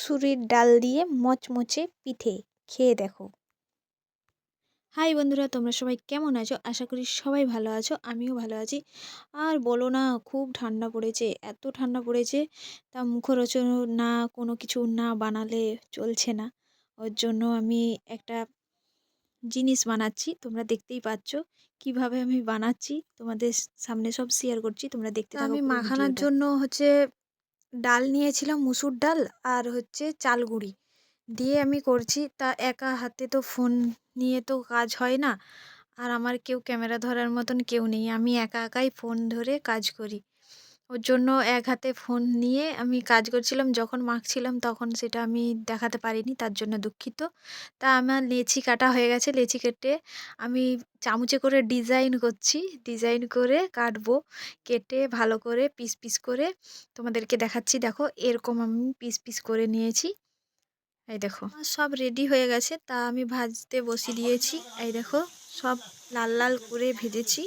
মুসুরির ডাল দিয়ে মচমচে পিঠে। খেয়ে দেখো। হাই বন্ধুরা তোমরা সবাই কেমন আছো? আশা করি সবাই ভালো আছো আমিও ভালো আছি। আর বলো না খুব ঠান্ডা পড়েছে এত ঠান্ডা পড়েছে তা মুখরোচন না কোনো কিছু না বানালে চলছে না। ওর জন্য আমি একটা জিনিস বানাচ্ছি তোমরা দেখতেই পাচ্ছ। কীভাবে আমি বানাচ্ছি তোমাদের সামনে সব শেয়ার করছি তোমরা দেখতে আমি মাখানোর জন্য হচ্ছে ডাল নিয়েছিলাম, মুসুর ডাল আর হচ্ছে চাল গুঁড়ি। দিয়ে আমি করছি, তা একা হাতে তো ফোন নিয়ে তো কাজ হয় না। আর আমার কেউ ক্যামেরা ধরার মতন কেউ নেই। আমি একা একাই ফোন ধরে কাজ করি। ওর জন্য এক হাতে ফোন নিয়ে আমি কাজ করছিলাম, যখন মাখছিলাম তখন সেটা আমি দেখাতে পারিনি, তার জন্য দুঃখিত। তা আমার লেচি কাটা হয়ে গেছে, লেচি কেটে আমি চামচে করে ডিজাইন করছি ডিজাইন করে কাটবো, কেটে ভালো করে পিস পিস করে তোমাদেরকে দেখাচ্ছি। দেখো, এরকম আমি পিস পিস করে নিয়েছি। এই দেখো সব রেডি হয়ে গেছে, তা আমি ভাজতে বসিয়ে দিয়েছি। এই দেখো, সব লাল লাল করে ভেজেছি।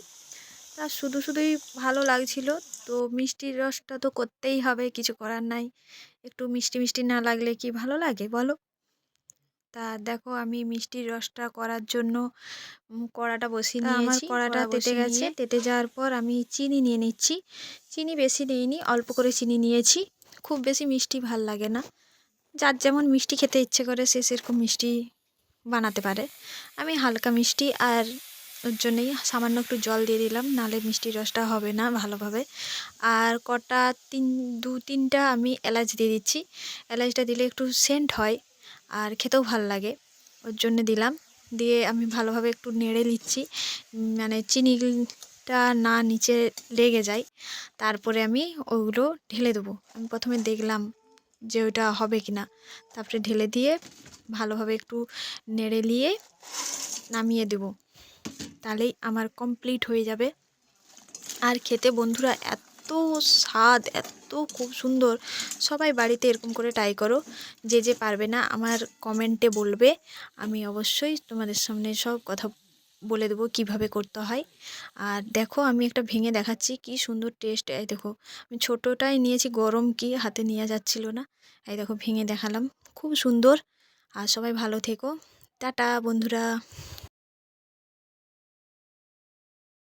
তা শুধু শুধুই ভালো লাগছিল তো মিষ্টির রসটা তো করতেই হবে কিছু করার নাই। একটু মিষ্টি মিষ্টি না লাগলে কি ভালো লাগে বলো? তা দেখো আমি মিষ্টির রসটা করার জন্য কড়াটা বসিয়ে নিয়েছি আমার কড়াটা কড়া তেতে গেছে। তেতে যাওয়ার পর আমি চিনি নিয়ে নিচ্ছি। চিনি বেশি নিইনি অল্প করে চিনি নিয়েছি। খুব বেশি মিষ্টি ভালো লাগে না। যার যেমন মিষ্টি খেতে ইচ্ছে করে সে সেরকম মিষ্টি বানাতে পারে। আমি হালকা মিষ্টি আর ওর জন্যই সামান্য একটু জল দিয়ে দিলাম নালে মিষ্টির রসটা হবে না ভালোভাবে। আর কটা তিন, দু, তিনটা আমি এলাচ দিয়ে দিচ্ছি। এলাচটা দিলে একটু সেন্ট হয় আর খেতেও ভালো লাগে, ওর জন্য দিলাম। দিয়ে আমি ভালোভাবে একটু নেড়ে নিচ্ছি মানে চিনিটা না নিচে লেগে যায়, তারপরে আমি ওগুলো ঢেলে দেবো। আমি প্রথমে দেখলাম যে ওটা হবে কি না তারপরে ঢেলে দিয়ে ভালোভাবে একটু নেড়ে নিয়ে নামিয়ে দেবো। তাহলেই আমার কমপ্লিট হয়ে যাবে। আর খেতে বন্ধুরা এত স্বাদ, এত খুব সুন্দর। সবাই বাড়িতে এরকম করে ট্রাই করো। যে যে পারবে না আমার কমেন্টে বলবে। আমি অবশ্যই তোমাদের সামনে সব কথা বলে দেবো কীভাবে করতে হয়। আর দেখো আমি একটা ভেঙে দেখাচ্ছি, কি সুন্দর টেস্ট এই দেখো, আমি ছোটোটাই নিয়েছি, গরম কি হাতে নিয়ে যাচ্ছিল না। এই দেখো ভেঙে দেখালাম, খুব সুন্দর। আর সবাই ভালো থেকো। টাটা বন্ধুরা।